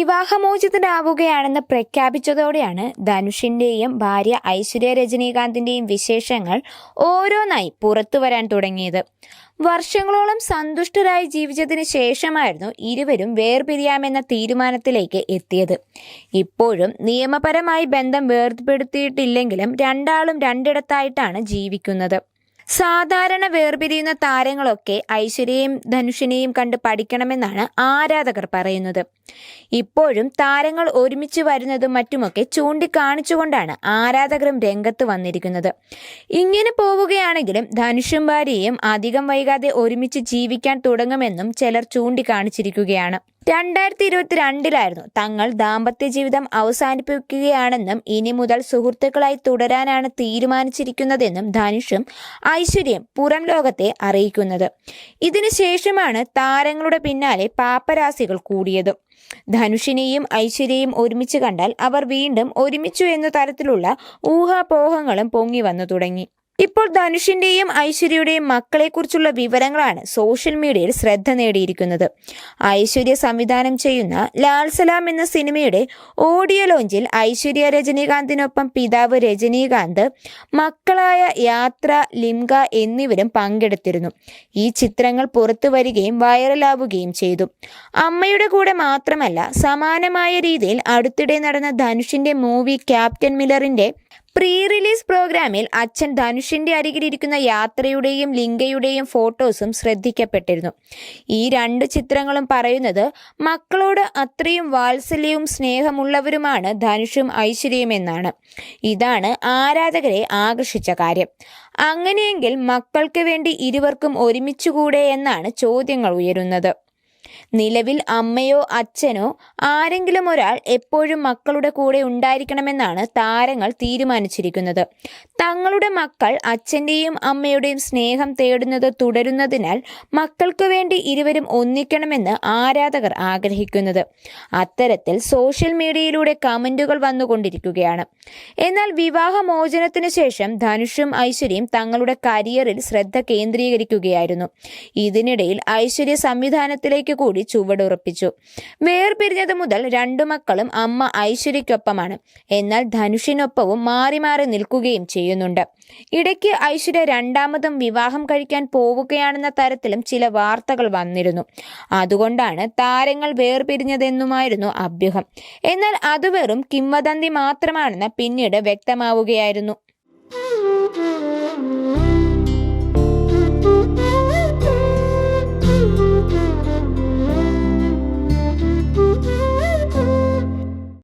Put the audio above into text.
വിവാഹമോചിതരാവുകയാണെന്ന് പ്രഖ്യാപിച്ചതോടെയാണ് ധനുഷിന്റെയും ഭാര്യ ഐശ്വര്യ രജനീകാന്തിന്റെയും വിശേഷങ്ങൾ ഓരോന്നായി പുറത്തു വരാൻ തുടങ്ങിയത്. വർഷങ്ങളോളം സന്തുഷ്ടരായി ജീവിച്ചതിന് ശേഷമായിരുന്നു ഇരുവരും വേർപിരിയാമെന്ന തീരുമാനത്തിലേക്ക് എത്തിയത്. ഇപ്പോഴും നിയമപരമായി ബന്ധം വേർപെടുത്തിയിട്ടില്ലെങ്കിലും രണ്ടാളും രണ്ടിടത്തായിട്ടാണ് ജീവിക്കുന്നത്. സാധാരണ വേർപിരിയുന്ന താരങ്ങളൊക്കെ ഐശ്വര്യയും ധനുഷിനെയും കണ്ട് പഠിക്കണമെന്നാണ് ആരാധകർ പറയുന്നത്. ഇപ്പോഴും താരങ്ങൾ ഒരുമിച്ച് വരുന്നതും മറ്റുമൊക്കെ ചൂണ്ടിക്കാണിച്ചുകൊണ്ടാണ് ആരാധകരും രംഗത്ത് വന്നിരിക്കുന്നത്. ഇങ്ങനെ പോവുകയാണെങ്കിലും ധനുഷും ഭാര്യയും അധികം വൈകാതെ ഒരുമിച്ച് ജീവിക്കാൻ തുടങ്ങുമെന്നും ചിലർ ചൂണ്ടിക്കാണിച്ചിരിക്കുകയാണ്. രണ്ടായിരത്തി ഇരുപത്തിരണ്ടിലായിരുന്നു തങ്ങൾ ദാമ്പത്യ ജീവിതം അവസാനിപ്പിക്കുകയാണെന്നും ഇനി മുതൽ സുഹൃത്തുക്കളായി തുടരാനാണ് തീരുമാനിച്ചിരിക്കുന്നതെന്നും ധനുഷും ഐശ്വര്യം പുറം ലോകത്തെ അറിയിക്കുന്നത്. ഇതിനുശേഷമാണ് താരങ്ങളുടെ പിന്നാലെ പാപ്പരാസികൾ കൂടിയത്. ധനുഷിനെയും ഐശ്വര്യയും ഒരുമിച്ച് കണ്ടാൽ അവർ വീണ്ടും ഒരുമിച്ചു എന്ന തരത്തിലുള്ള ഊഹാപോഹങ്ങളും പൊങ്ങി വന്നു തുടങ്ങി. ഇപ്പോൾ ധനുഷിന്റെയും ഐശ്വര്യയുടെയും മക്കളെക്കുറിച്ചുള്ള വിവരങ്ങളാണ് സോഷ്യൽ മീഡിയയിൽ ശ്രദ്ധ നേടിയിരിക്കുന്നത്. ഐശ്വര്യ സംവിധാനം ചെയ്യുന്ന ലാൽസലാം എന്ന സിനിമയുടെ ഓഡിയോ ലോഞ്ചിൽ ഐശ്വര്യ രജനീകാന്തിനൊപ്പം പിതാവ് രജനീകാന്ത് മക്കളായ യാത്ര ലിംഗ എന്നിവരും പങ്കെടുത്തിരുന്നു. ഈ ചിത്രങ്ങൾ പുറത്തു വരികയും വൈറലാവുകയും ചെയ്തു. അമ്മയുടെ കൂടെ മാത്രമല്ല സമാനമായ രീതിയിൽ അടുത്തിടെ നടന്ന ധനുഷിന്റെ മൂവി ക്യാപ്റ്റൻ മില്ലറിന്റെ പ്രീ റിലീസ് പ്രോഗ്രാമിൽ അച്ഛൻ ധനുഷിന്റെ അരികിലിരിക്കുന്ന യാത്രയുടെയും ലിംഗയുടെയും ഫോട്ടോസും ശ്രദ്ധിക്കപ്പെട്ടിരുന്നു. ഈ രണ്ട് ചിത്രങ്ങളും പറയുന്നത് മക്കളോട് അത്രയും വാത്സല്യവും സ്നേഹമുള്ളവരുമാണ് ധനുഷും ഐശ്വര്യയും എന്നാണ്. ഇതാണ് ആരാധകരെ ആകർഷിച്ച കാര്യം. അങ്ങനെയെങ്കിൽ മക്കൾക്ക് വേണ്ടി ഇരുവർക്കും ഒരുമിച്ചുകൂടെ എന്നാണ് ചോദ്യങ്ങൾ ഉയരുന്നത്. നിലവിൽ അമ്മയോ അച്ഛനോ ആരെങ്കിലും ഒരാൾ എപ്പോഴും മക്കളുടെ കൂടെ ഉണ്ടായിരിക്കണമെന്നാണ് താരങ്ങൾ തീരുമാനിച്ചിരിക്കുന്നത്. തങ്ങളുടെ മക്കൾ അച്ഛന്റെയും അമ്മയുടെയും സ്നേഹം തേടുന്നത് തുടരുന്നതിനാൽ മക്കൾക്ക് വേണ്ടി ഇരുവരും ഒന്നിക്കണമെന്ന് ആരാധകർ ആഗ്രഹിക്കുന്നത്. അത്തരത്തിൽ സോഷ്യൽ മീഡിയയിലൂടെ കമന്റുകൾ വന്നുകൊണ്ടിരിക്കുകയാണ്. എന്നാൽ വിവാഹമോചനത്തിന് ശേഷം ധനുഷും ഐശ്വര്യയും തങ്ങളുടെ കരിയറിൽ ശ്രദ്ധ കേന്ദ്രീകരിക്കുകയായിരുന്നു. ഇതിനിടയിൽ ഐശ്വര്യ സംവിധാനത്തിലേക്ക് കൂടി ചുവടുറപ്പിച്ചു. വേർപിരിഞ്ഞത് മുതൽ രണ്ടു മക്കളും അമ്മ ഐശ്വര്യയ്ക്കൊപ്പമാണ്. എന്നാൽ ധനുഷിനൊപ്പവും മാറി മാറി നിൽക്കുകയും ചെയ്യുന്നുണ്ട്. ഇടയ്ക്ക് ഐശ്വര്യ രണ്ടാമതും വിവാഹം കഴിക്കാൻ പോവുകയാണെന്ന തരത്തിലും ചില വാർത്തകൾ വന്നിരുന്നു. അതുകൊണ്ടാണ് താരങ്ങൾ വേർപിരിഞ്ഞതെന്നുമായിരുന്നു അഭ്യൂഹം. എന്നാൽ അത് വെറും കിംവദന്തി മാത്രമാണെന്ന് പിന്നീട് വ്യക്തമാവുകയായിരുന്നു.